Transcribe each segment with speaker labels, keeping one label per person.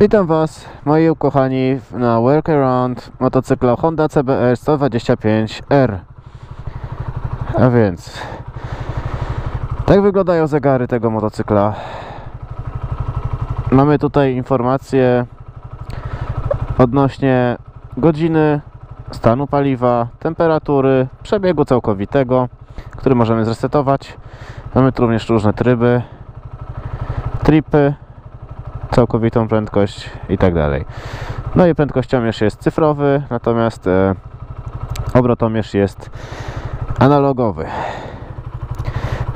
Speaker 1: Witam Was, moi ukochani, na workaround motocykla Honda CBR 125R. A więc, tak wyglądają zegary tego motocykla. Mamy tutaj informacje odnośnie godziny, stanu paliwa, temperatury, przebiegu całkowitego, który możemy zresetować. Mamy tu również różne tryby, tripy, całkowitą prędkość i tak dalej. No i prędkościomierz jest cyfrowy, natomiast e, obrotomierz jest analogowy.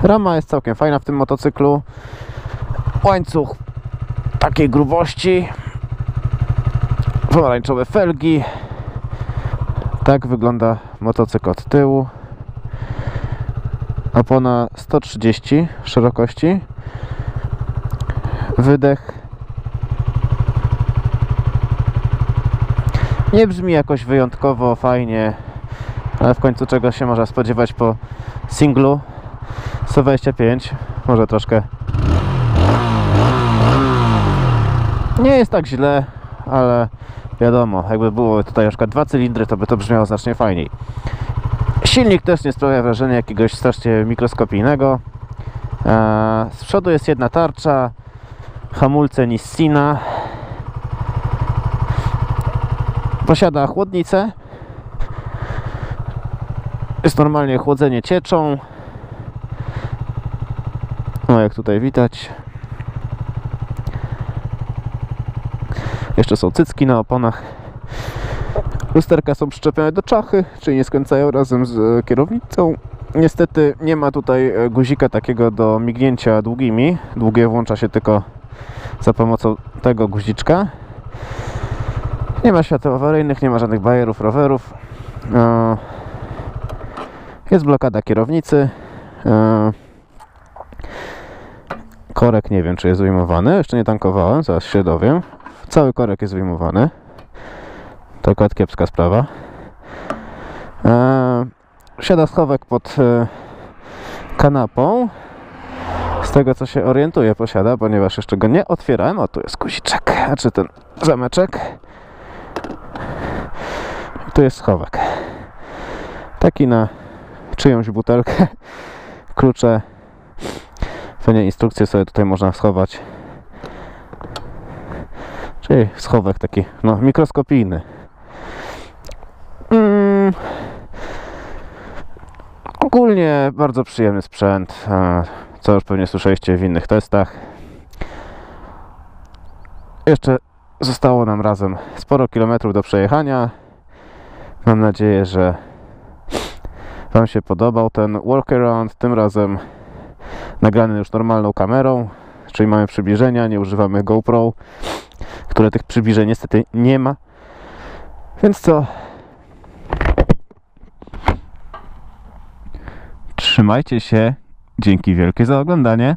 Speaker 1: Rama jest całkiem fajna w tym motocyklu. Łańcuch takiej grubości. Pomarańczowe felgi. Tak wygląda motocykl od tyłu. Opona 130 szerokości. Wydech Nie brzmi jakoś wyjątkowo fajnie, ale w końcu czego się można spodziewać po singlu 125. Może troszkę. Nie jest tak źle, ale wiadomo, jakby było tutaj na przykład dwa cylindry, to by to brzmiało znacznie fajniej. Silnik też nie sprawia wrażenia jakiegoś strasznie mikroskopijnego. Eee, Z przodu jest jedna tarcza, hamulce Nissina. Posiada chłodnicę. Jest normalnie chłodzenie cieczą. No jak tutaj widać. Jeszcze są cycki na oponach. Lusterka są przyczepione do czachy, czyli nie skręcają razem z e, kierownicą. Niestety nie ma tutaj e, guzika takiego do mignięcia długimi. Długie włącza się tylko za pomocą tego guziczka. Nie ma świateł awaryjnych, nie ma żadnych bajerów, rowerów. E, Jest blokada kierownicy. Korek nie wiem, czy jest wyjmowany. Jeszcze nie tankowałem, zaraz się dowiem. Cały korek jest wyjmowany. To akurat kiepska sprawa. E, Siada schowek pod e, kanapą. Z tego co się orientuję posiada, ponieważ jeszcze go nie otwierałem. O, tu jest guziczek, a czy ten zameczek. Tu jest schowek. Taki na czyjąś butelkę. Klucze. Pewnie instrukcje sobie tutaj można schować. Czyli schowek taki, no, mikroskopijny. Mm. Ogólnie bardzo przyjemny sprzęt, co już pewnie słyszeliście w innych testach. Jeszcze zostało nam razem sporo kilometrów do przejechania. Mam nadzieję, że Wam się podobał ten workaround. Tym razem nagrany już normalną kamerą, czyli mamy przybliżenia, nie używamy GoPro, które tych przybliżeń niestety nie ma. Więc co? Trzymajcie się. Dzięki wielkie za oglądanie.